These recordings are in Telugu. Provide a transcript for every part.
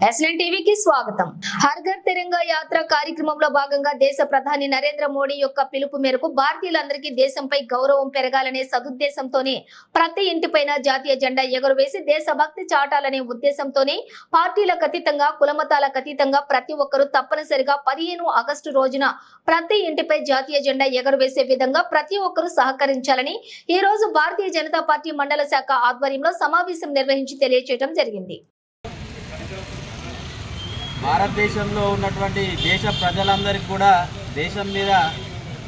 ఎస్ఎన్ టీవీకి స్వాగతం. హర్ ఘర్ తిరంగా యాత్ర కార్యక్రమంలో భాగంగా దేశ ప్రధాని నరేంద్ర మోడీ యొక్క పిలుపు మేరకు భారతీయులందరికీ దేశంపై గౌరవం పెరగాలనే సదుద్దేశంతోనే ప్రతి ఇంటిపైన జాతీయ జెండా ఎగురవేసి దేశభక్తి చాటాలనే ఉద్దేశంతోనే పార్టీలకు అతీతంగా కులమతాలకు అతీతంగా ప్రతి ఒక్కరూ తప్పనిసరిగా పదిహేను ఆగస్టు రోజున ప్రతి ఇంటిపై జాతీయ జెండా ఎగురవేసే విధంగా ప్రతి ఒక్కరూ సహకరించాలని ఈ రోజు భారతీయ జనతా పార్టీ మండల శాఖ ఆధ్వర్యంలో సమావేశం నిర్వహించి తెలియజేయడం జరిగింది. భారతదేశంలో ఉన్నటువంటి దేశ ప్రజలందరికీ కూడా దేశం మీద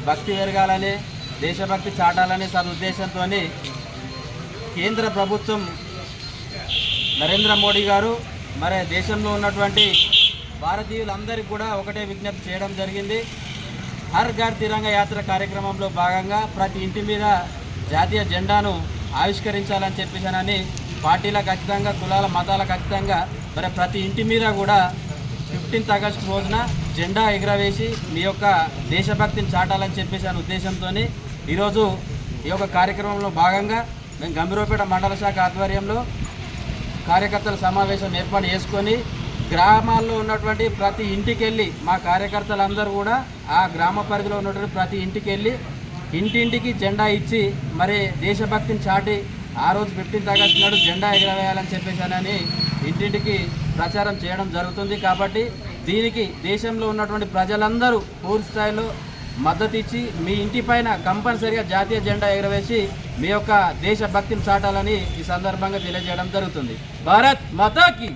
భక్తి పెరగాలని దేశభక్తి చాటాలనే సదుద్దేశంతో కేంద్ర ప్రభుత్వం నరేంద్ర మోడీ గారు మరి దేశంలో ఉన్నటువంటి భారతీయులందరికీ కూడా ఒకటే విజ్ఞప్తి చేయడం జరిగింది. హర్ ఘర్ తిరంగ యాత్ర కార్యక్రమంలో భాగంగా ప్రతి ఇంటి మీద జాతీయ జెండాను ఆవిష్కరించాలని చెప్పేసానని పార్టీలకు ఖచ్చితంగా కులాల మతాలకు ఖచ్చితంగా మరి ప్రతి ఇంటి మీద కూడా ఫిఫ్టీన్త్ ఆగస్ట్ రోజున జెండా ఎగురవేసి మీ యొక్క దేశభక్తిని చాటాలని చెప్పేసి అనే ఉద్దేశంతో ఈరోజు ఈ యొక్క కార్యక్రమంలో భాగంగా మేము గంభీరపేట మండల శాఖ ఆధ్వర్యంలో కార్యకర్తల సమావేశం ఏర్పాటు చేసుకొని గ్రామాల్లో ఉన్నటువంటి ప్రతి ఇంటికి వెళ్ళి మా కార్యకర్తలందరూ కూడా ఆ గ్రామ పరిధిలో ఉన్నటువంటి ప్రతి ఇంటికి వెళ్ళి ఇంటింటికి జెండా ఇచ్చి మరి దేశభక్తిని చాటి ఆ రోజు ఫిఫ్టీన్త్ ఆగస్ట్ నాడు జెండా ఎగరవేయాలని చెప్పేసానని ఇంటింటికి ప్రచారం చేయడం జరుగుతుంది కాబట్టి దీనికి దేశంలో ఉన్నటువంటి ప్రజలందరూ పూర్తి స్థాయిలో మద్దతు ఇచ్చి మీ ఇంటి పైన కంపల్సరిగా జాతీయ జెండా ఎగరవేసి మీ యొక్క దేశభక్తిని చాటాలని ఈ సందర్భంగా తెలియజేయడం జరుగుతుంది. భారత్ మతాకి